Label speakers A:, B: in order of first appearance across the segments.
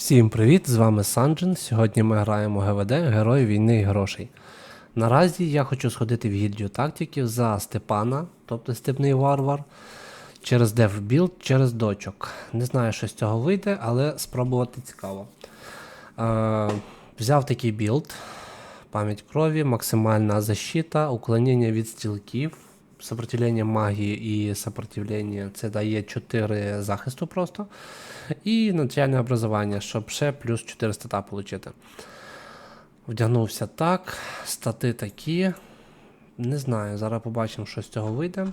A: Всім привіт! З вами Санджин. Сьогодні ми граємо ГВД Герой війни і грошей. Наразі я хочу сходити в гільдію тактиків за Степана, тобто Степний варвар, через DevBuild, через дочок. Не знаю, що з цього вийде, але спробувати цікаво. Е, взяв такий білд, пам'ять крові, максимальна защита, уклонення від стілків, сопротивлення магії і сопротивлення. Це дає 4 захисту просто. І навчальне образування, щоб ще плюс 4 стата отримати. Вдягнувся так, стати такі. Не знаю, зараз побачимо, що з цього вийде.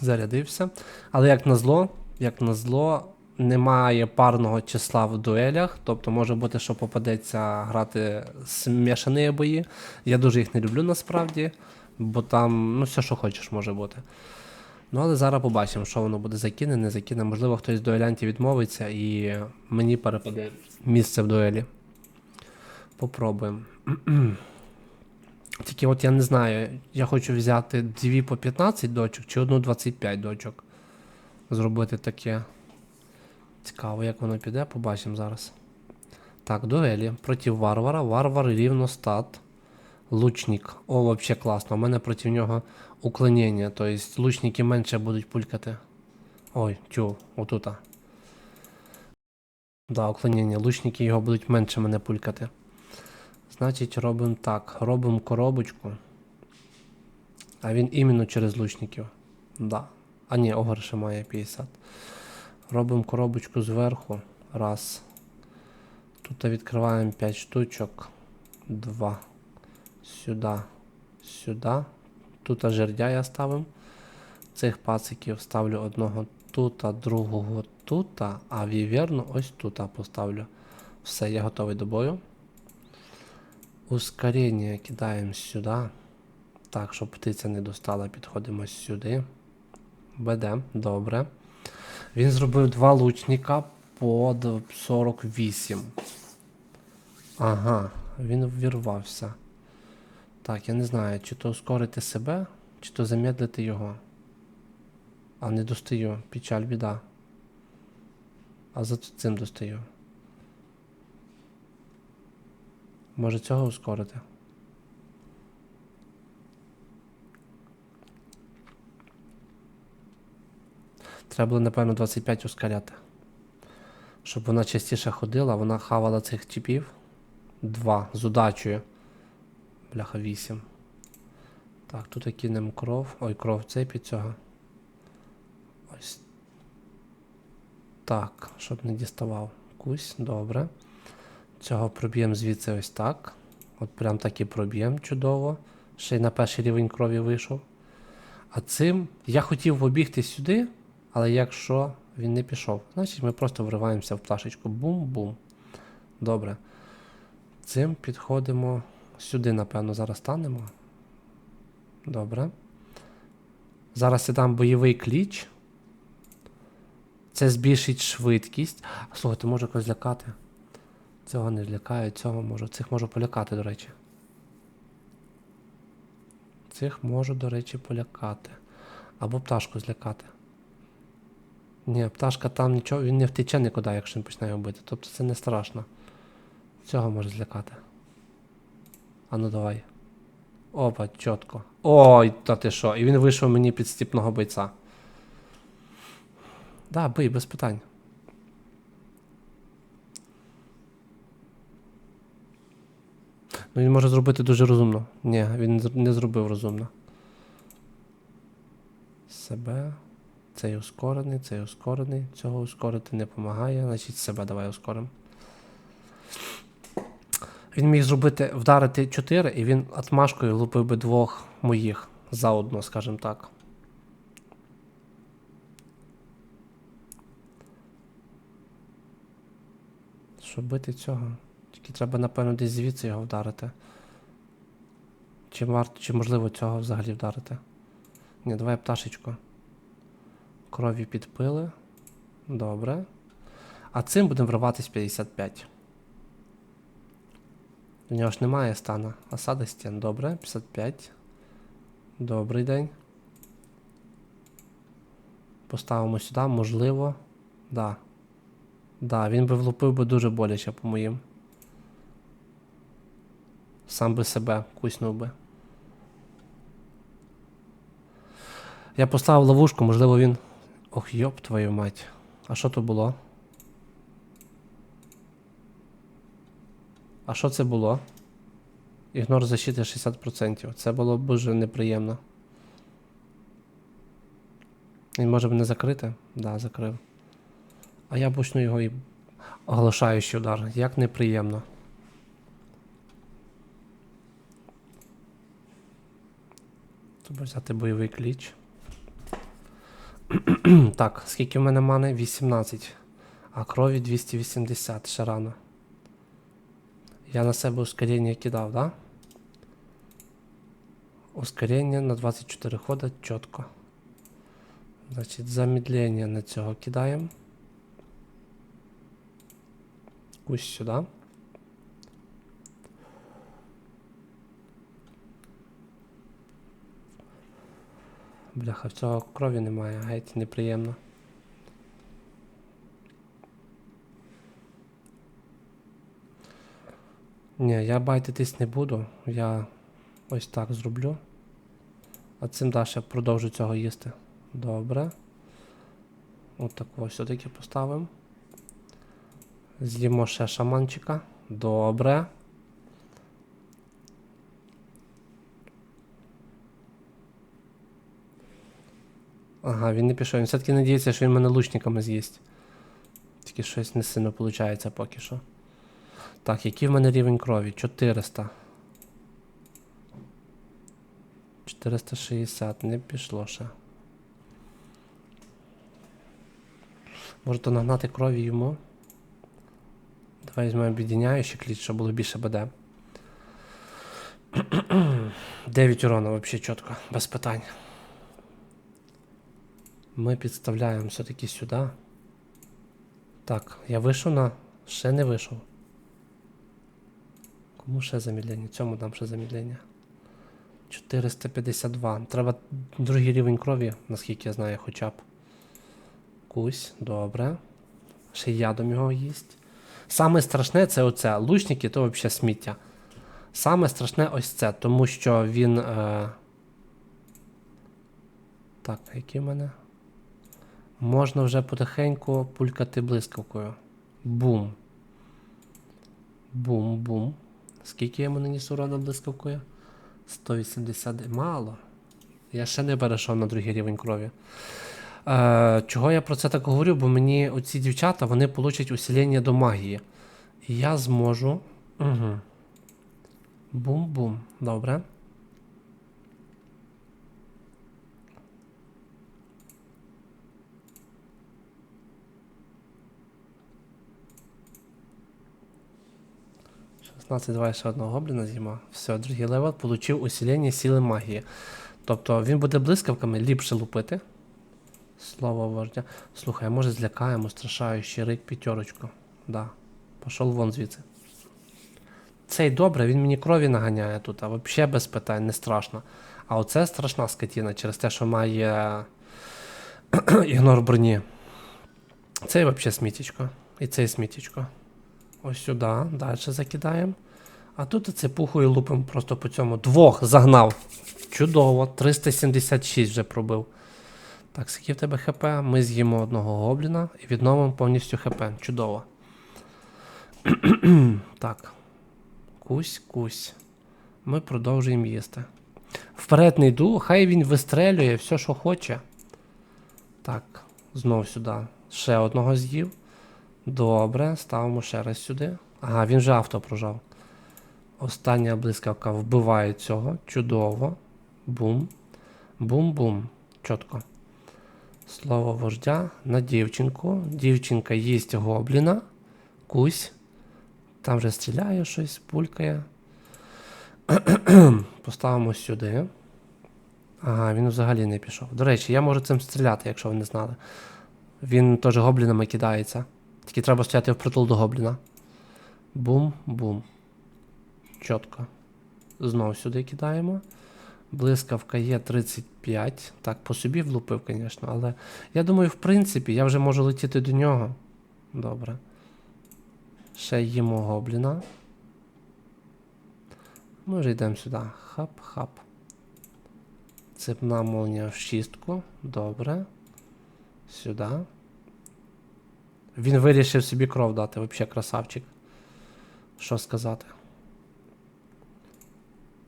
A: Зарядився. Але як назло, як назло, немає парного числа в дуелях. Тобто може бути, що попадеться грати смішані бої. Я дуже їх не люблю насправді, бо там ну, все, що хочеш, може бути. Ну, але зараз побачимо, що воно буде закине, не закине. Можливо, хтось з дуелянтів відмовиться і мені перепаде місце в дуелі. Попробуємо. Тільки от я не знаю, я хочу взяти дві по 15 дочок чи одну 25 дочок. Зробити таке. Цікаво, як воно піде, побачимо зараз. Так, дуелі. Проти варвара. Варвар рівно стат. Лучник. О, вообще класно. У мене проти нього уклонення. Тобто лучники менше будуть пулькати. Ой, тю, отута. Да, уклонення. Лучники його будуть менше мене пулькати. Значить, робимо так. Робимо коробочку. А він іменно через лучників. Да. А ні, огор ще має 50. Робимо коробочку зверху. Раз. Тут відкриваємо 5 штучок. Два. Сюди. Сюди. Тут жердя я ставим. Цих пациків ставлю одного тут, другого тут, а віверну ось тут поставлю. Все, я готовий до бою. Ускорення кидаємо сюди. Так, щоб птиця не достала, підходимо сюди. БД, добре. Він зробив два лучника по 48. Ага, він ввірвався. Так, я не знаю, чи то ускорити себе, чи то замедлити його. А не достаю. Печаль, біда. А за цим достаю. Може цього ускорити? Треба було, напевно, 25 ускоряти. Щоб вона частіше ходила, вона хавала цих типів. Два з удачею. Бляха 8. Так, тут кинемо кров. Ой, кров цей під цього. Ось. Так, щоб не діставав. Кусь, добре. Цього проб'ємо звідси ось так. От прям так і проб'ємо чудово. Ще й на перший рівень крові вийшов. А цим я хотів обігти сюди, але якщо він не пішов, значить ми просто вриваємося в пташечку. Бум-бум. Добре. Цим підходимо сюди, напевно, зараз станемо. Добре. Зараз я дам бойовий кліч. Це збільшить швидкість. Слухайте, можу когось злякати. Цього не злякаю, цього можу. Цих можу полякати, до речі. Цих можу, до речі, полякати. Або пташку злякати. Ні, пташка там нічого, він не втече нікуди, якщо він почне його бити. Тобто це не страшно. Цього може злякати. А ну давай. Опа, чітко. Ой, та ти що? І він вийшов мені під стіпного бойця. Да, бий, без питань. Ну він може зробити дуже розумно. Ні, він не зробив розумно. Себе. Цей ускорений, цей ускорений. Цього ускорити не допомагає. Значить себе давай ускоримо. Він міг зробити, вдарити 4, і він атмашкою лупив би двох моїх заодно, скажімо так. Щоб бити цього. Тільки треба, напевно, десь звідси його вдарити. Чи варто, чи можливо цього взагалі вдарити? Ні, давай пташечку. Крові підпили. Добре. А цим будемо вриватись 55. У нього ж немає стана. Осада стін. Добре, 55. Добрий день. Поставимо сюди, можливо. Да. Да, він би влупив би дуже боляче по моїм. Сам би себе куснув би. Я поставив ловушку, можливо він. Ох, йоп твою мать. А що то було? А що це було? Ігнор защити 60%. Це було дуже неприємно. Він може мене закрити? Да, закрив. А я почну його і оголошаючий удар. Як неприємно. Треба взяти бойовий кліч. так, скільки в мене мани? 18. А крові 280 ще рано. Я на себе ускорення кидав, да? Ускорення на 24 хода чітко. Значить, замедлення на цього кидаємо. Ось сюди. Бляха, в цього крові немає, геть неприємно. Ні, я байтитись не буду. Я ось так зроблю. А цим далі продовжу цього їсти. Добре. От такого все-таки поставимо. З'їмо ще шаманчика. Добре. Ага, він не пішов. Він все-таки надіється, що він мене лучниками з'їсть. Тільки щось не сильно виходить поки що. Так, який в мене рівень крові? 400. 460, не пішло ще. Може то нагнати крові йому. Давай візьмемо об'єднаючий кліч, щоб було більше БД. 9 урона взагалі чітко, без питань. Ми підставляємо все-таки сюди. Так, я вийшов на. Ще не вийшов. Кому ще замедлення? Цьому дам ще замедлення. 452. Треба другий рівень крові, наскільки я знаю, хоча б. Кусь, добре. Ще ядом його їсть. Саме страшне це оце. Лучники то взагалі сміття. Саме страшне ось це, тому що він. Е... Так, який в мене? Можна вже потихеньку пулькати блискавкою. Бум. Бум-бум. Скільки йому наніс урона блискавкою? 180. Мало. Я ще не перейшов на другий рівень крові. Е, чого я про це так говорю? Бо мені оці дівчата вони получать усилення до магії. І я зможу. Угу. Бум-бум. Добре. Шістнадцять, давай ще одного гобліна з'їма. Все, другий левел получив усилення сили магії. Тобто він буде блискавками ліпше лупити. Слово вождя. Слухай, може злякаємо страшаючий рик п'ятерочку. Да. Пішов вон звідси. Цей добре, він мені крові наганяє тут, а взагалі без питань, не страшно. А оце страшна скотіна через те, що має ігнор броні. Цей взагалі смітічко. І цей смітічко. Ось сюди, далі закидаємо. А тут це пухою лупимо просто по цьому. Двох загнав. Чудово, 376 вже пробив. Так, скільки в тебе ХП? Ми з'їмо одного гобліна і відновимо повністю ХП. Чудово. так. Кусь, кусь. Ми продовжуємо їсти. Вперед не йду, хай він вистрелює все, що хоче. Так, знов сюди. Ще одного з'їв. Добре, ставимо ще раз сюди. Ага, він вже авто прожав. Остання блискавка вбиває цього. Чудово. Бум. Бум-бум. Чітко. Слово вождя на дівчинку. Дівчинка їсть гобліна. Кусь. Там вже стріляє щось, пулькає. Поставимо сюди. Ага, він взагалі не пішов. До речі, я можу цим стріляти, якщо ви не знали. Він теж гоблінами кидається. Тільки треба стояти впритул до гобліна. Бум-бум. Чітко. Знов сюди кидаємо. Блискавка є 35. Так, по собі влупив, звісно, але я думаю, в принципі, я вже можу летіти до нього. Добре. Ще їмо гобліна. Ми вже йдемо сюди. Хап-хап. Цепна молнія в шістку. Добре. Сюди. Він вирішив собі кров дати, взагалі красавчик. Що сказати?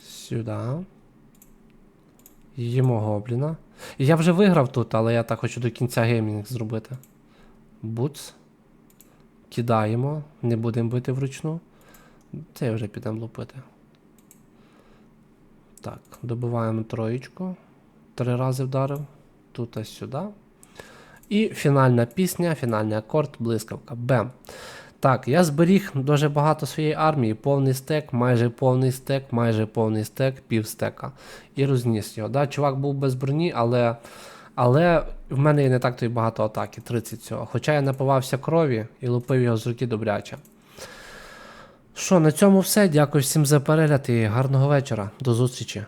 A: Сюди. Їмо гобліна. Я вже виграв тут, але я так хочу до кінця геймінг зробити. Буц. Кидаємо. Не будемо бити вручну. Це вже підемо лупити. Так, добиваємо троєчку. Три рази вдарив. Тут ось сюди. І фінальна пісня, фінальний акорд, блискавка. Бем. Так, я зберіг дуже багато своєї армії, повний стек, майже повний стек, майже повний стек, пів стека. І розніс його. Да, чувак був без броні, але, але в мене є не так то й багато атаки, 30 цього. Хоча я напивався крові і лупив його з руки добряче. Що, на цьому все. Дякую всім за перегляд і гарного вечора. До зустрічі.